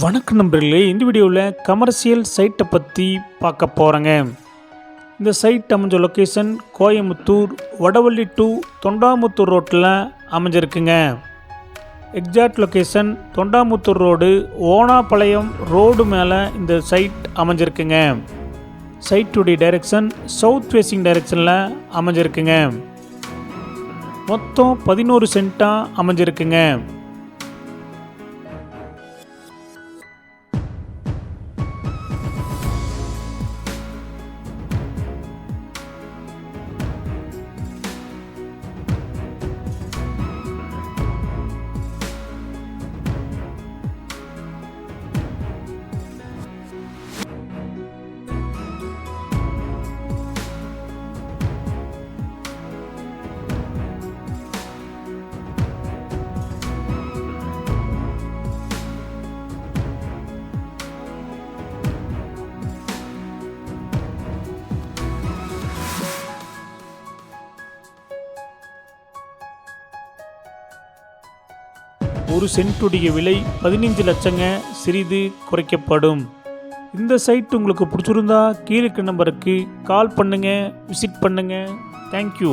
வணக்கம் நண்பர்களே இந்த வீடியோவில் கமர்ஷியல் சைட்டை பற்றி பார்க்க போகிறேங்க இந்த சைட் அமைஞ்ச லொக்கேஷன் கோயம்புத்தூர் வடவள்ளி டு தொண்டாமுத்தூர் ரோட்டில் அமைஞ்சிருக்குங்க. Exact location Thondamuthur road Onapalayam road மேலே இந்த சைட் அமைஞ்சிருக்குங்க. சைட்டுடைய டைரெக்ஷன் சவுத் ஃபேஸிங் டைரெக்ஷனில் அமைஞ்சிருக்குங்க. மொத்தம் பதினோரு சென்ட்டாக அமைஞ்சிருக்குங்க. ஒரு சென்ட்டுடைய விலை பதினைஞ்சு லட்சங்க சிறிது குறைக்கப்படும். இந்த சைட் உங்களுக்கு பிடிச்சிருந்தா கீழே நம்பருக்கு கால் பண்ணுங்கள் விசிட் பண்ணுங்கள் தேங்க்யூ